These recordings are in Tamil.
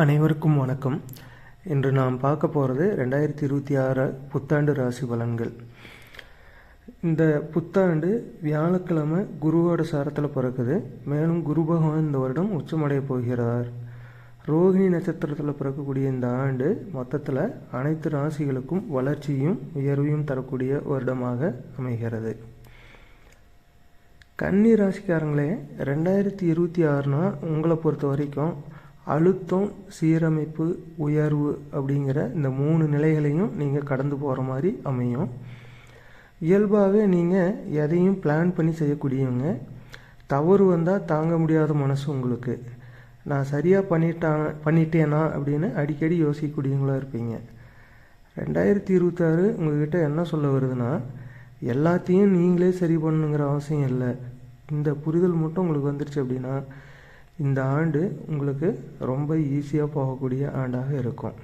அனைவருக்கும் வணக்கம். இன்று நாம் பார்க்க போகிறது ரெண்டாயிரத்தி இருபத்தி ஆறு புத்தாண்டு ராசி பலன்கள். இந்த புத்தாண்டு வியாழக்கிழமை குருவோட சாரத்தில் பிறக்குது. மேலும் குரு பகவான் இந்த வருடம் உச்சமடைய போகிறார். ரோகிணி நட்சத்திரத்தில் பிறக்கக்கூடிய இந்த ஆண்டு மொத்தத்தில் அனைத்து ராசிகளுக்கும் வளர்ச்சியும் உயர்வையும் தரக்கூடிய வருடமாக அமைகிறது. கன்னி ராசிக்காரங்களே ரெண்டாயிரத்தி இருபத்தி ஆறுனா உங்களை பொறுத்த வரைக்கும் அழுத்தம் சீரமைப்பு உயர்வு அப்படிங்கிற இந்த மூணு நிலைகளையும் நீங்கள் கடந்து போகிற மாதிரி அமையும். இயல்பாகவே நீங்கள் எதையும் பிளான் பண்ணி செய்யக்கூடியவங்க. தவறு வந்தால் தாங்க முடியாத மனசு உங்களுக்கு. நான் சரியாக பண்ணிட்டான் பண்ணிட்டேனா அப்படின்னு அடிக்கடி யோசிக்கக்கூடியவங்களா இருப்பீங்க. ரெண்டாயிரத்தி இருபத்தாறு உங்ககிட்ட என்ன சொல்ல வருதுன்னா எல்லாத்தையும் நீங்களே சரி பண்ணுங்கிற அவசியம் இல்லை. இந்த புரிதல் மட்டும் உங்களுக்கு வந்துருச்சு அப்படின்னா இந்த ஆண்டு உங்களுக்கு ரொம்ப ஈஸியாக போகக்கூடிய ஆண்டாக இருக்கும்.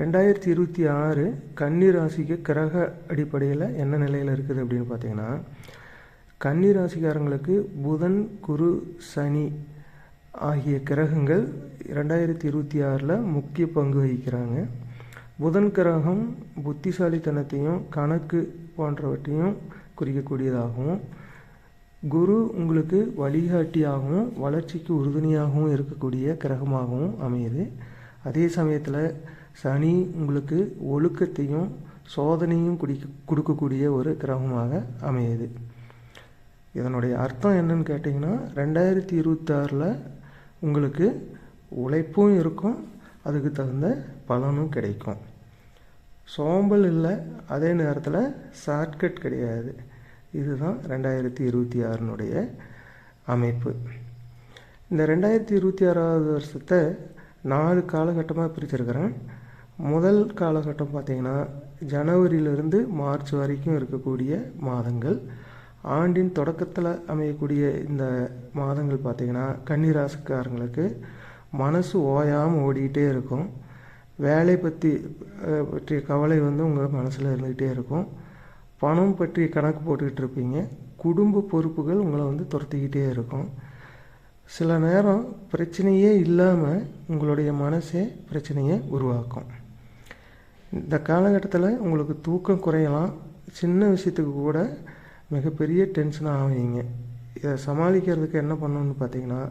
ரெண்டாயிரத்தி இருபத்தி ஆறு கன்னி ராசிக்கு கிரக அடிப்படையில் என்ன நிலையில் இருக்குது அப்படின்னு பார்த்தீங்கன்னா கன்னி ராசிக்காரங்களுக்கு புதன் குரு சனி ஆகிய கிரகங்கள் ரெண்டாயிரத்தி இருபத்தி ஆறில் முக்கிய பங்கு வகிக்கிறாங்க. புதன் கிரகம் புத்திசாலித்தனத்தையும் கணக்கு போன்றவற்றையும் குறிக்கக்கூடியதாகவும் குரு உங்களுக்கு வழிகாட்டியாகவும் வளர்ச்சிக்கு உறுதுணையாகவும் இருக்கக்கூடிய கிரகமாகவும் அமையுது. அதே சமயத்தில் சனி உங்களுக்கு ஒழுக்கத்தையும் சோதனையும் குடிக்க கொடுக்கக்கூடிய ஒரு கிரகமாக அமையுது. இதனுடைய அர்த்தம் என்னன்னு கேட்டிங்கன்னா ரெண்டாயிரத்தி இருபத்தாறில் உங்களுக்கு உழைப்பும் இருக்கும் அதுக்கு தகுந்த பலனும் கிடைக்கும். சோம்பல் இல்லை அதே நேரத்தில் ஷார்ட்கட் கிடையாது. இதுதான் ரெண்டாயிரத்தி இருபத்தி ஆறினுடைய அமைப்பு. இந்த ரெண்டாயிரத்தி இருபத்தி ஆறாவது வருஷத்தை நாலு காலகட்டமாக பிரிச்சிருக்கிறேன். முதல் காலகட்டம் பார்த்திங்கன்னா ஜனவரியிலிருந்து மார்ச் வரைக்கும் இருக்கக்கூடிய மாதங்கள். ஆண்டின் தொடக்கத்தில் அமையக்கூடிய இந்த மாதங்கள் பார்த்திங்கன்னா கன்னிராசிக்காரங்களுக்கு மனசு ஓயாமல் ஓடிக்கிட்டே இருக்கும். வேலை பற்றி பற்றிய கவலை வந்து உங்கள் மனசில் இருந்துக்கிட்டே இருக்கும். பணம் பற்றி கணக்கு போட்டுக்கிட்டு இருப்பீங்க. குடும்ப பொறுப்புகள் உங்களை வந்து துரத்திக்கிட்டே இருக்கும். சில நேரம் பிரச்சனையே இல்லாமல் உங்களுடைய மனசே பிரச்சனையை உருவாக்கும். இந்த காலகட்டத்தில் உங்களுக்கு தூக்கம் குறையலாம். சின்ன விஷயத்துக்கு கூட மிகப்பெரிய டென்ஷன் ஆவீங்க. இதை சமாளிக்கிறதுக்கு என்ன பண்ணணும்னு பார்த்தீங்கன்னா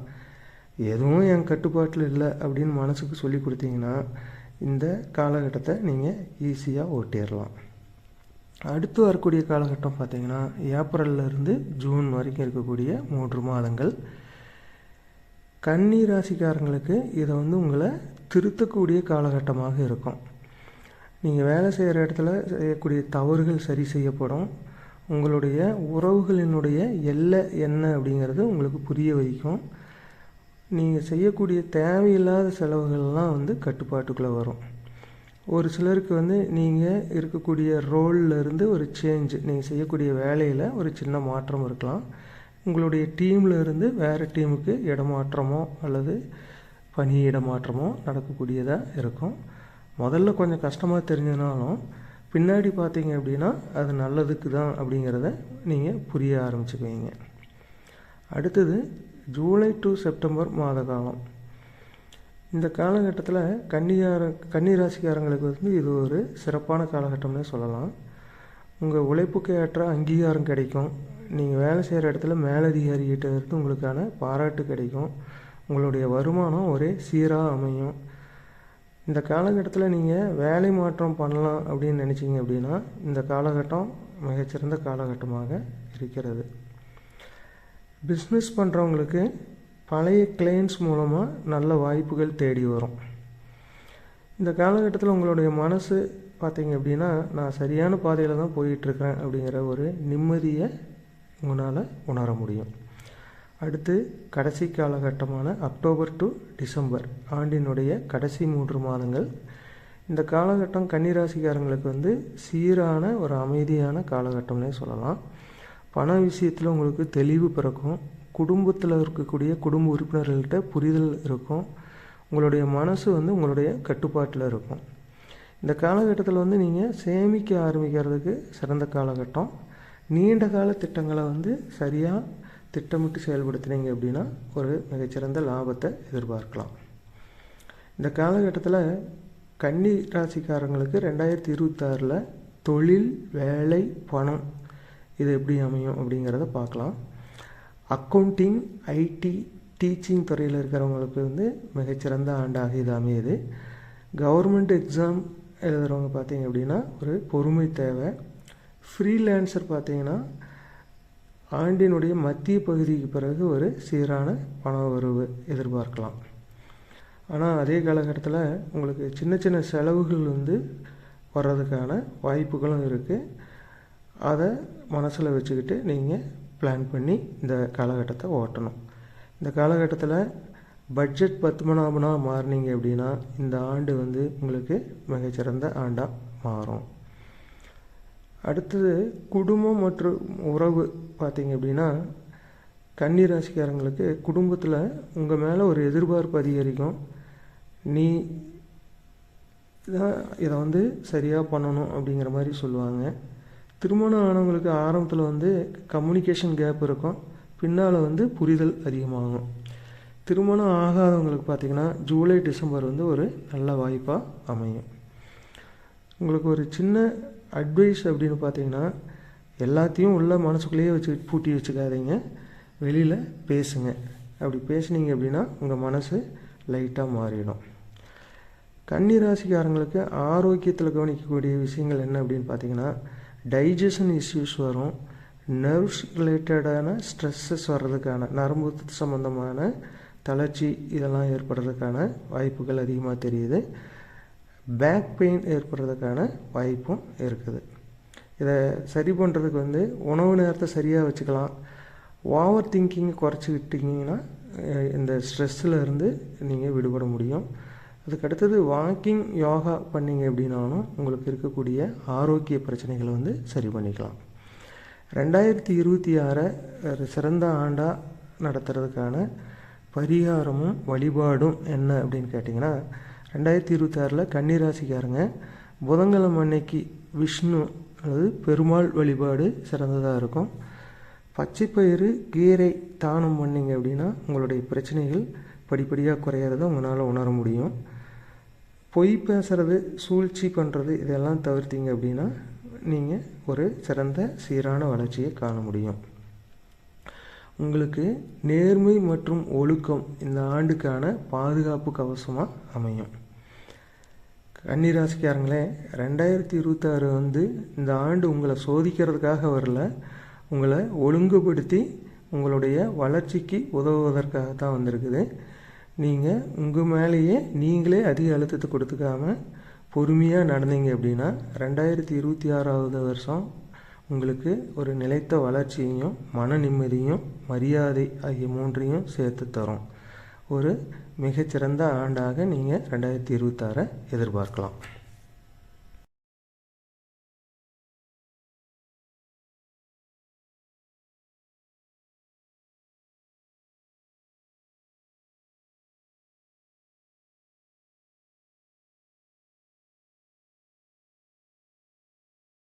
எதுவும் என் கட்டுப்பாட்டில் இல்லை அப்படின்னு மனசுக்கு சொல்லி கொடுத்தீங்கன்னா இந்த காலகட்டத்தை நீங்கள் ஈஸியாக ஓட்டிடலாம் அடுத்து வரக்கூடிய காலகட்டம் பார்த்திங்கன்னா ஏப்ரல்லேருந்து ஜூன் வரைக்கும் இருக்கக்கூடிய மூன்று மாதங்கள். கன்னி ராசிக்காரங்களுக்கு இதை வந்து உங்களை திருத்தக்கூடிய காலகட்டமாக இருக்கும். நீங்கள் வேலை செய்கிற இடத்துல செய்யக்கூடிய தவறுகள் சரி செய்யப்படும். உங்களுடைய உறவுகளினுடைய எல்லை என்ன அப்படிங்கிறது உங்களுக்கு புரிய வைக்கும். நீங்கள் செய்யக்கூடிய தேவையில்லாத செலவுகள்லாம் வந்து கட்டுப்பாட்டுக்குள்ளே வரும். ஒரு சிலருக்கு வந்து நீங்கள் இருக்கக்கூடிய ரோல்லேருந்து இருந்து ஒரு சேஞ்ச் நீங்கள் செய்யக்கூடிய வேலையில் ஒரு சின்ன மாற்றம் இருக்கலாம். உங்களுடைய டீமில் இருந்து வேறு டீமுக்கு இடமாற்றமோ அல்லது பணி இடமாற்றமோ நடக்கக்கூடியதாக இருக்கும். முதல்ல கொஞ்சம் கஷ்டமாக தெரிஞ்சதுனாலும் பின்னாடி பார்த்தீங்க அப்படின்னா அது நல்லதுக்கு தான் அப்படிங்கிறத நீங்கள் புரிய ஆரம்பிச்சுக்குவீங்க. அடுத்தது ஜூலை டு செப்டம்பர் மாத காலம். இந்த காலகட்டத்தில் கன்னியார கன்னிராசிக்காரங்களுக்கு வந்து இது ஒரு சிறப்பான காலகட்டம்னே சொல்லலாம். உங்கள் உழைப்புக்கு ஏற்ற அங்கீகாரம் கிடைக்கும். நீங்கள் வேலை செய்கிற இடத்துல மேலதிகாரிகிட்ட இருந்து உங்களுக்கான பாராட்டு கிடைக்கும். உங்களுடைய வருமானம் ஒரே சீராக அமையும். இந்த காலகட்டத்தில் நீங்கள் வேலை மாற்றம் பண்ணலாம் அப்படின்னு நினச்சிங்க அப்படின்னா இந்த காலகட்டம் மிகச்சிறந்த காலகட்டமாக இருக்கிறது. பிஸ்னஸ் பண்ணுறவங்களுக்கு பழைய கிளைண்ட்ஸ் மூலமாக நல்ல வாய்ப்புகள் தேடி வரும். இந்த காலகட்டத்தில் உங்களுடைய மனசு பார்த்தீங்க அப்படின்னா நான் சரியான பாதையில் தான் போயிட்டுருக்கிறேன் அப்படிங்கிற ஒரு நிம்மதியை உங்களால் உணர முடியும். அடுத்து கடைசி காலகட்டமான அக்டோபர் டு டிசம்பர் ஆண்டினுடைய கடைசி மூன்று மாதங்கள். இந்த காலகட்டம் கன்னிராசிக்காரங்களுக்கு வந்து சீரான ஒரு அமைதியான காலகட்டம்னே சொல்லலாம். பண விஷயத்தில் உங்களுக்கு தெளிவு பிறக்கும். குடும்பத்தில் இருக்கக்கூடிய குடும்ப உறுப்பினர்கள்ட்ட புரிதல் இருக்கும். உங்களுடைய மனசு வந்து உங்களுடைய கட்டுப்பாட்டில் இருக்கும். இந்த காலகட்டத்தில் வந்து நீங்கள் சேமிக்க ஆரம்பிக்கிறதுக்கு சிறந்த காலகட்டம். நீண்ட கால திட்டங்களை வந்து சரியாக திட்டமிட்டு செயல்படுத்தினீங்க அப்படின்னா ஒரு மிகச்சிறந்த லாபத்தை எதிர்பார்க்கலாம். இந்த காலகட்டத்தில் கன்னி ராசிக்காரங்களுக்கு ரெண்டாயிரத்தி இருபத்தாறில் தொழில் வேலை பணம் இது எப்படி அமையும் அப்படிங்கிறத பார்க்கலாம். அக்கௌண்டிங் ஐடி டீச்சிங் துறையில் இருக்கிறவங்களுக்கு வந்து மிகச்சிறந்த ஆண்டாக இது அமையுது. கவர்மெண்ட் எக்ஸாம் எழுதுகிறவங்க பார்த்தீங்க அப்படின்னா ஒரு பொறுமை தேவை. ஃப்ரீலான்சர் பார்த்தீங்கன்னா ஆண்டினுடைய மத்திய பகுதிக்கு பிறகு ஒரு சீரான பண வரவு எதிர்பார்க்கலாம். ஆனால் அதே காலகட்டத்தில் உங்களுக்கு சின்ன சின்ன செலவுகள் வந்து வர்றதுக்கான வாய்ப்புகளும் இருக்குது அதை மனசில் வச்சுக்கிட்டு நீங்கள் பிளான் பண்ணி இந்த காலகட்டத்தை ஓட்டணும். இந்த காலகட்டத்தில் பட்ஜெட் பத்துமனாபனாக மாறினீங்க அப்படின்னா இந்த ஆண்டு வந்து உங்களுக்கு மிகச்சிறந்த ஆண்டாக மாறும். அடுத்தது குடும்பம் மற்றும் உறவு பார்த்தீங்க அப்படின்னா கன்னி ராசிக்காரங்களுக்கு குடும்பத்தில் உங்கள் மேலே ஒரு எதிர்பார்ப்பு அதிகரிக்கும். நீ இதான் இதை வந்து சரியாக பண்ணணும் அப்படிங்கிற மாதிரி சொல்லுவாங்க. திருமணம் ஆனவங்களுக்கு ஆரம்பத்தில் வந்து கம்யூனிகேஷன் கேப் இருக்கும். பின்னால் வந்து புரிதல் அதிகமாகும். திருமணம் ஆகாதவங்களுக்கு பார்த்திங்கன்னா ஜூலை டிசம்பர் வந்து ஒரு நல்ல வாய்ப்பாக அமையும். உங்களுக்கு ஒரு சின்ன அட்வைஸ் அப்படின்னு பார்த்தீங்கன்னா எல்லாத்தையும் உள்ள மனசுக்குள்ளேயே வச்சு பூட்டி வச்சுக்காதீங்க. வெளியில் பேசுங்க. அப்படி பேசுனீங்க அப்படின்னா உங்கள் மனசு லைட்டாக மாறிடும். கன்னி ராசிக்காரங்களுக்கு ஆரோக்கியத்தில் கவனிக்கக்கூடிய விஷயங்கள் என்ன அப்படின்னு பார்த்தீங்கன்னா டைஜஷன் இஷ்யூஸ் வரும். நர்வ்ஸ் ரிலேட்டடான ஸ்ட்ரெஸ்ஸஸ் வர்றதுக்கான நரம்பு சம்மந்தமான தளர்ச்சி இதெல்லாம் ஏற்படுறதுக்கான வாய்ப்புகள் அதிகமாக தெரியுது. பேக் பெயின் ஏற்படுறதுக்கான வாய்ப்பும் இருக்குது. இதை சரி பண்ணுறதுக்கு வந்து உணவு நேரத்தை சரியாக வச்சுக்கலாம். ஓவர் திங்கிங் குறைச்சிக்கிட்டிங்கன்னா இந்த ஸ்ட்ரெஸ்ஸில் இருந்து நீங்கள் விடுபட முடியும். அதுக்கு அடுத்தது வாக்கிங் யோகா பண்ணிங்க அப்படின்னாலும் உங்களுக்கு இருக்கக்கூடிய ஆரோக்கிய பிரச்சனைகளை வந்து சரி பண்ணிக்கலாம். ரெண்டாயிரத்தி இருபத்தி ஆறை சிறந்த ஆண்டாக நடத்துறதுக்கான பரிகாரமும் வழிபாடும் என்ன அப்படின்னு கேட்டிங்கன்னா ரெண்டாயிரத்தி இருபத்தாறில் கன்னிராசிக்காரங்க புதன்கிழமை அன்னைக்கு விஷ்ணு அல்லது பெருமாள் வழிபாடு சிறந்ததாக இருக்கும். பச்சைப்பயிறு கீரை தானம் பண்ணிங்க அப்படின்னா உங்களுடைய பிரச்சனைகள் படிப்படியாக குறையிறத உங்களால் உணர முடியும். பொய் பேசுகிறது சூழ்ச்சி பண்ணுறது இதெல்லாம் தவிர்த்தீங்க அப்படின்னா நீங்கள் ஒரு சிறந்த சீரான வளர்ச்சியை காண முடியும். உங்களுக்கு நேர்மை மற்றும் ஒழுக்கம் இந்த ஆண்டுக்கான பாதுகாப்பு கவசமாக அமையும். கன்னிராசிக்காரங்களே ரெண்டாயிரத்தி இருபத்தாறு வந்து இந்த ஆண்டு உங்களை சோதிக்கிறதுக்காக வரல. உங்களை ஒழுங்குபடுத்தி உங்களுடைய வளர்ச்சிக்கு உதவுவதற்காக தான் வந்திருக்குது. நீங்கள் உங்கள் மேலேயே நீங்களே அதிக அழுத்தத்தை கொடுத்துக்காம பொறுமையாக நடந்தீங்க அப்படின்னா ரெண்டாயிரத்தி இருபத்தி ஆறாவது வருஷம் உங்களுக்கு ஒரு நிலைத்த வளர்ச்சியையும் மன நிம்மதியும் மரியாதை ஆகிய மூன்றையும் சேர்த்து தரும். ஒரு மிகச்சிறந்த ஆண்டாக நீங்கள் ரெண்டாயிரத்தி இருபத்தாறை எதிர்பார்க்கலாம்.